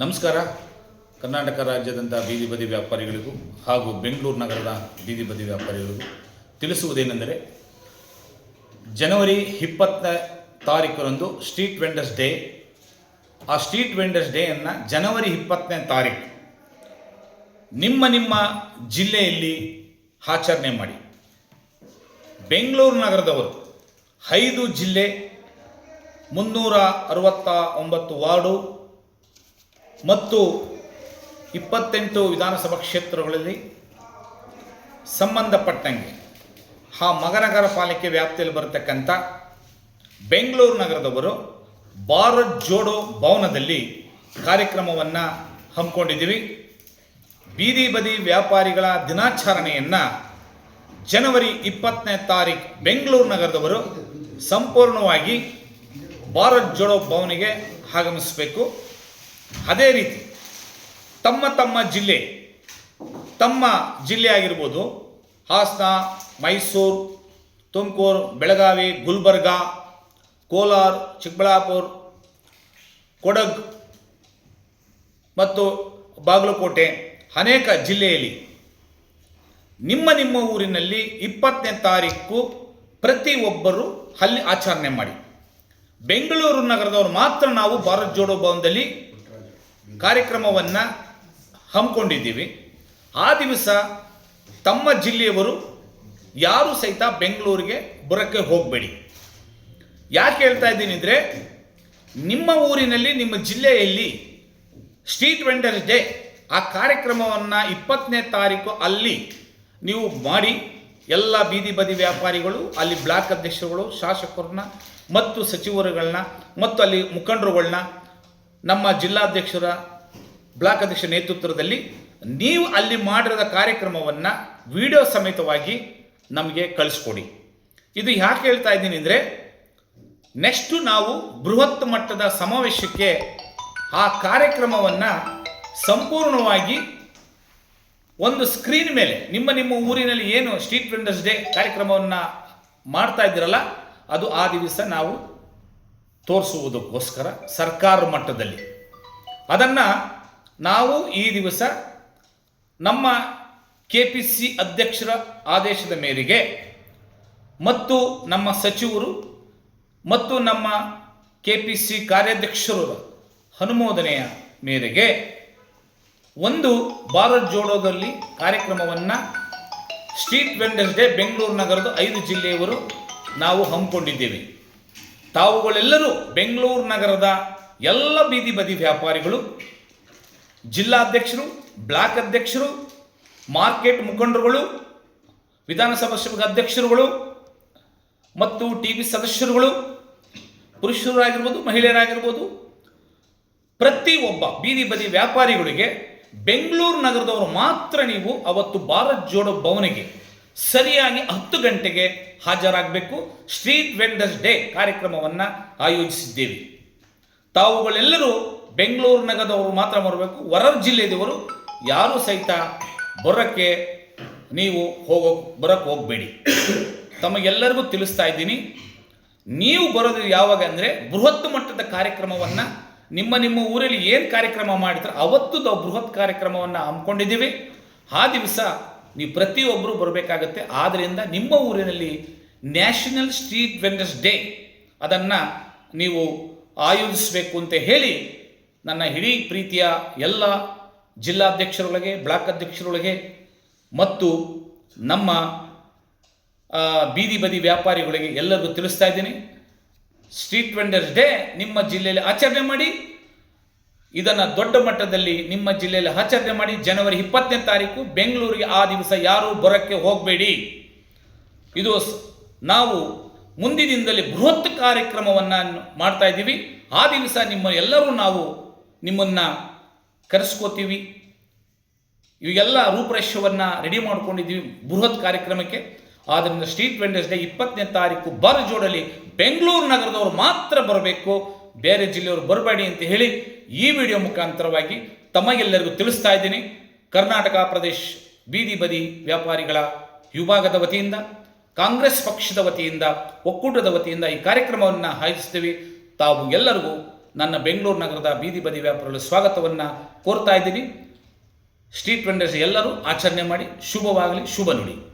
ನಮಸ್ಕಾರ. ಕರ್ನಾಟಕ ರಾಜ್ಯದಂಥ ಬೀದಿ ಬದಿ ವ್ಯಾಪಾರಿಗಳಿಗೂ ಹಾಗೂ ಬೆಂಗಳೂರು ನಗರದ ಬೀದಿ ಬದಿ ವ್ಯಾಪಾರಿಗಳಿಗೂ ತಿಳಿಸುವುದೇನೆಂದರೆ, ಜನವರಿ ಇಪ್ಪತ್ತನೇ ತಾರೀಕರಂದು ಸ್ಟ್ರೀಟ್ ವೆಂಡರ್ಸ್ ಡೇ ಆ ಸ್ಟ್ರೀಟ್ ವೆಂಡರ್ಸ್ ಡೇಯನ್ನು ಜನವರಿ ಇಪ್ಪತ್ತನೇ ತಾರೀಕು ನಿಮ್ಮ ನಿಮ್ಮ ಜಿಲ್ಲೆಯಲ್ಲಿ ಆಚರಣೆ ಮಾಡಿ. ಬೆಂಗಳೂರು ನಗರದವರು ಐದು ಜಿಲ್ಲೆ, ಮುನ್ನೂರ ಅರವತ್ತ ಒಂಬತ್ತು ವಾರ್ಡು ಮತ್ತು ಇಪ್ಪತ್ತೆಂಟು ವಿಧಾನಸಭಾ ಕ್ಷೇತ್ರಗಳಲ್ಲಿ ಸಂಬಂಧಪಟ್ಟಂಗೆ ಆ ಮಗನಗರ ಪಾಲಿಕೆ ವ್ಯಾಪ್ತಿಯಲ್ಲಿ ಬರತಕ್ಕಂಥ ಬೆಂಗಳೂರು ನಗರದವರು ಭಾರತ್ ಜೋಡೋ ಭವನದಲ್ಲಿ ಕಾರ್ಯಕ್ರಮವನ್ನು ಹಮ್ಮಿಕೊಂಡಿದ್ದೀವಿ. ಬೀದಿ ಬದಿ ವ್ಯಾಪಾರಿಗಳ ದಿನಾಚರಣೆಯನ್ನು ಜನವರಿ ಇಪ್ಪತ್ತನೇ ತಾರೀಕು ಬೆಂಗಳೂರು ನಗರದವರು ಸಂಪೂರ್ಣವಾಗಿ ಭಾರತ್ ಜೋಡೋ ಭವನಿಗೆ ಆಗಮಿಸಬೇಕು. ಅದೇ ರೀತಿ ತಮ್ಮ ತಮ್ಮ ಜಿಲ್ಲೆ ತಮ್ಮ ಜಿಲ್ಲೆ ಆಗಿರ್ಬೋದು, ಹಾಸನ, ಮೈಸೂರು, ತುಮಕೂರು, ಬೆಳಗಾವಿ, ಗುಲ್ಬರ್ಗ, ಕೋಲಾರ, ಚಿಕ್ಕಬಳ್ಳಾಪುರ, ಕೊಡಗ್ ಮತ್ತು ಬಾಗಲಕೋಟೆ ಅನೇಕ ಜಿಲ್ಲೆಯಲ್ಲಿ ನಿಮ್ಮ ನಿಮ್ಮ ಊರಿನಲ್ಲಿ ಇಪ್ಪತ್ತನೇ ತಾರೀಕು ಪ್ರತಿಯೊಬ್ಬರು ಅಲ್ಲಿ ಆಚರಣೆ ಮಾಡಿ. ಬೆಂಗಳೂರು ನಗರದವರು ಮಾತ್ರ ನಾವು ಭಾರತ್ ಜೋಡೋ ಭವನದಲ್ಲಿ ಕಾರ್ಯಕ್ರಮವನ್ನು ಹಮ್ಮಿಕೊಂಡಿದ್ದೀವಿ. ಆ ದಿವಸ ತಮ್ಮ ಜಿಲ್ಲೆಯವರು ಯಾರು ಸಹಿತ ಬೆಂಗಳೂರಿಗೆ ಬರೋಕ್ಕೆ ಹೋಗಬೇಡಿ. ಯಾಕೆ ಹೇಳ್ತಾ ಇದ್ದೀನಿ ಅಂದರೆ, ನಿಮ್ಮ ಊರಿನಲ್ಲಿ, ನಿಮ್ಮ ಜಿಲ್ಲೆಯಲ್ಲಿ ಸ್ಟ್ರೀಟ್ ವೆಂಡರ್ಸ್ ಡೇ, ಆ ಕಾರ್ಯಕ್ರಮವನ್ನು ಇಪ್ಪತ್ತನೇ ತಾರೀಕು ಅಲ್ಲಿ ನೀವು ಮಾಡಿ, ಎಲ್ಲ ಬೀದಿ ಬದಿ ವ್ಯಾಪಾರಿಗಳು, ಅಲ್ಲಿ ಬ್ಲಾಕ್ ಅಧ್ಯಕ್ಷರುಗಳು, ಶಾಸಕರನ್ನ ಮತ್ತು ಸಚಿವರುಗಳನ್ನ ಮತ್ತು ಅಲ್ಲಿ ಮುಖಂಡರುಗಳನ್ನ, ನಮ್ಮ ಜಿಲ್ಲಾಧ್ಯಕ್ಷರ ಬ್ಲಾಕ್ ಅಧ್ಯಕ್ಷ ನೇತೃತ್ವದಲ್ಲಿ ನೀವು ಅಲ್ಲಿ ಮಾಡಿರೋದ ಕಾರ್ಯಕ್ರಮವನ್ನು ವಿಡಿಯೋ ಸಮೇತವಾಗಿ ನಮಗೆ ಕಳಿಸ್ಕೊಡಿ. ಇದು ಯಾಕೆ ಹೇಳ್ತಾ ಇದ್ದೀನಿ ಅಂದರೆ ನೆಕ್ಸ್ಟು ನಾವು ಬೃಹತ್ ಮಟ್ಟದ ಸಮಾವೇಶಕ್ಕೆ ಆ ಕಾರ್ಯಕ್ರಮವನ್ನು ಸಂಪೂರ್ಣವಾಗಿ ಒಂದು ಸ್ಕ್ರೀನ್ ಮೇಲೆ, ನಿಮ್ಮ ನಿಮ್ಮ ಊರಿನಲ್ಲಿ ಏನು ಸ್ಟ್ರೀಟ್ ವೆಂಡರ್ಸ್ ಡೇ ಕಾರ್ಯಕ್ರಮವನ್ನು ಮಾಡ್ತಾ ಇದ್ದೀರಲ್ಲ, ಅದು ಆ ದಿವಸ ನಾವು ತೋರಿಸುವುದಕ್ಕೋಸ್ಕರ ಸರ್ಕಾರ ಮಟ್ಟದಲ್ಲಿ. ಅದನ್ನು ನಾವು ಈ ದಿವಸ ನಮ್ಮ ಕೆ ಪಿ ಸಿ ಅಧ್ಯಕ್ಷರ ಆದೇಶದ ಮೇರೆಗೆ ಮತ್ತು ನಮ್ಮ ಸಚಿವರು ಮತ್ತು ನಮ್ಮ ಕೆ ಪಿ ಸಿ ಕಾರ್ಯಾಧ್ಯಕ್ಷರ ಅನುಮೋದನೆಯ ಮೇರೆಗೆ ಒಂದು ಭಾರತ್ ಜೋಡೋದಲ್ಲಿ ಕಾರ್ಯಕ್ರಮವನ್ನು ಸ್ಟ್ರೀಟ್ ವೆಂಡರ್ಸ್ ಡೇ ಬೆಂಗಳೂರು ನಗರದ ಐದು ಜಿಲ್ಲೆಯವರು ನಾವು ಹಮ್ಮಿಕೊಂಡಿದ್ದೇವೆ. ತಾವುಗಳೆಲ್ಲರೂ ಬೆಂಗಳೂರು ನಗರದ ಎಲ್ಲ ಬೀದಿ ಬದಿ ವ್ಯಾಪಾರಿಗಳು ಜಿಲ್ಲಾಧ್ಯಕ್ಷರು, ಬ್ಲಾಕ್ ಅಧ್ಯಕ್ಷರು, ಮಾರ್ಕೆಟ್ ಮುಖಂಡರುಗಳು, ವಿಧಾನಸಭಾ ಸಭಾ ಅಧ್ಯಕ್ಷರುಗಳು ಮತ್ತು ಟಿ ವಿ ಸದಸ್ಯರುಗಳು, ಪುರುಷರಾಗಿರ್ಬೋದು, ಮಹಿಳೆಯರಾಗಿರ್ಬೋದು ಪ್ರತಿಯೊಬ್ಬ ಬೀದಿ ಬದಿ ವ್ಯಾಪಾರಿಗಳಿಗೆ ಬೆಂಗಳೂರು ನಗರದವರು ಮಾತ್ರ ನೀವು ಅವತ್ತು ಭಾರತ್ ಜೋಡೋ ಭವನಿಗೆ ಸರಿಯಾಗಿ ಹತ್ತು ಗಂಟೆಗೆ ಹಾಜರಾಗಬೇಕು. ಸ್ಟ್ರೀಟ್ ವೆಂಡರ್ಸ್ ಡೇ ಕಾರ್ಯಕ್ರಮವನ್ನು ಆಯೋಜಿಸಿದ್ದೇವೆ. ತಾವುಗಳೆಲ್ಲರೂ ಬೆಂಗಳೂರು ನಗರದವರು ಮಾತ್ರ ಬರಬೇಕು. ಹೊರ ಜಿಲ್ಲೆದವರು ಯಾರು ಸಹಿತ ಬರೋಕ್ಕೆ ನೀವು ಹೋಗೋ ಬರೋಕ್ಕೆ ಹೋಗಬೇಡಿ. ತಮಗೆಲ್ಲರಿಗೂ ತಿಳಿಸ್ತಾ ಇದ್ದೀನಿ. ನೀವು ಬರೋದು ಯಾವಾಗ ಅಂದರೆ ಬೃಹತ್ ಮಟ್ಟದ ಕಾರ್ಯಕ್ರಮವನ್ನು ನಿಮ್ಮ ನಿಮ್ಮ ಊರಲ್ಲಿ ಏನು ಕಾರ್ಯಕ್ರಮ ಮಾಡಿದ್ರೆ ಅವತ್ತು ನಾವು ಬೃಹತ್ ಕಾರ್ಯಕ್ರಮವನ್ನು ಹಮ್ಮಿಕೊಂಡಿದ್ದೀವಿ. ಆ ದಿವಸ ನೀವು ಪ್ರತಿಯೊಬ್ಬರು ಬರಬೇಕಾಗತ್ತೆ. ಆದ್ದರಿಂದ ನಿಮ್ಮ ಊರಿನಲ್ಲಿ ನ್ಯಾಷನಲ್ ಸ್ಟ್ರೀಟ್ ವೆಂಡರ್ಸ್ ಡೇ ಅದನ್ನು ನೀವು ಆಯೋಜಿಸಬೇಕು ಅಂತ ಹೇಳಿ ನನ್ನ ಇಡೀ ಪ್ರೀತಿಯ ಎಲ್ಲ ಜಿಲ್ಲಾಧ್ಯಕ್ಷರೊಳಗೆ, ಬ್ಲಾಕ್ ಅಧ್ಯಕ್ಷರೊಳಗೆ ಮತ್ತು ನಮ್ಮ ಬೀದಿ ಬದಿ ವ್ಯಾಪಾರಿಗಳಿಗೆ ಎಲ್ಲರಿಗೂ ತಿಳಿಸ್ತಾ ಇದ್ದೀನಿ. ಸ್ಟ್ರೀಟ್ ವೆಂಡರ್ಸ್ ಡೇ ನಿಮ್ಮ ಜಿಲ್ಲೆಯಲ್ಲಿ ಆಚರಣೆ ಮಾಡಿ, ಇದನ್ನು ದೊಡ್ಡ ಮಟ್ಟದಲ್ಲಿ ನಿಮ್ಮ ಜಿಲ್ಲೆಯಲ್ಲಿ ಆಚರಣೆ ಮಾಡಿ ಜನವರಿ ಇಪ್ಪತ್ತನೇ ತಾರೀಕು ಬೆಂಗಳೂರಿಗೆ ಆ ದಿವಸ ಯಾರೂ ಬರೋಕ್ಕೆ ಹೋಗಬೇಡಿ. ಇದು ನಾವು ಮುಂದಿನಿಂದಲೇ ಬೃಹತ್ ಕಾರ್ಯಕ್ರಮವನ್ನು ಮಾಡ್ತಾ ಇದ್ದೀವಿ. ಆ ದಿವಸ ನಿಮ್ಮ ಎಲ್ಲರೂ ನಾವು ನಿಮ್ಮನ್ನು ಕರೆಸ್ಕೋತೀವಿ. ಇವೆಲ್ಲ ರೂಪರೇಷವನ್ನು ರೆಡಿ ಮಾಡ್ಕೊಂಡಿದ್ದೀವಿ ಬೃಹತ್ ಕಾರ್ಯಕ್ರಮಕ್ಕೆ. ಆದ್ದರಿಂದ ಸ್ಟ್ರೀಟ್ ವೆಂಡರ್ಸ್ ಡೇ ಇಪ್ಪತ್ತನೇ ತಾರೀಕು ಬರ ಜೋಡಲ್ಲಿ ಬೆಂಗಳೂರು ನಗರದವರು ಮಾತ್ರ ಬರಬೇಕು. ಬೇರೆ ಜಿಲ್ಲೆಯವರು ಬರಬೇಡಿ ಅಂತ ಹೇಳಿ ಈ ವಿಡಿಯೋ ಮುಖಾಂತರವಾಗಿ ತಮಗೆಲ್ಲರಿಗೂ ತಿಳಿಸ್ತಾ ಇದ್ದೀನಿ. ಕರ್ನಾಟಕ ಪ್ರದೇಶ್ ಬೀದಿ ಬದಿ ವ್ಯಾಪಾರಿಗಳ ವಿಭಾಗದ ವತಿಯಿಂದ, ಕಾಂಗ್ರೆಸ್ ಪಕ್ಷದ ವತಿಯಿಂದ, ಒಕ್ಕೂಟದ ವತಿಯಿಂದ ಈ ಕಾರ್ಯಕ್ರಮವನ್ನು ಆಯೋಜಿಸ್ತೀವಿ. ತಾವು ಎಲ್ಲರಿಗೂ ನನ್ನ ಬೆಂಗಳೂರು ನಗರದ ಬೀದಿ ಬದಿ ವ್ಯಾಪಾರಿಗಳ ಸ್ವಾಗತವನ್ನು ಕೋರ್ತಾ ಇದ್ದೀನಿ. ಸ್ಟ್ರೀಟ್ ವೆಂಡರ್ಸ್ ಎಲ್ಲರೂ ಆಚರಣೆ ಮಾಡಿ ಶುಭವಾಗಲಿ, ಶುಭ ನುಡಿ.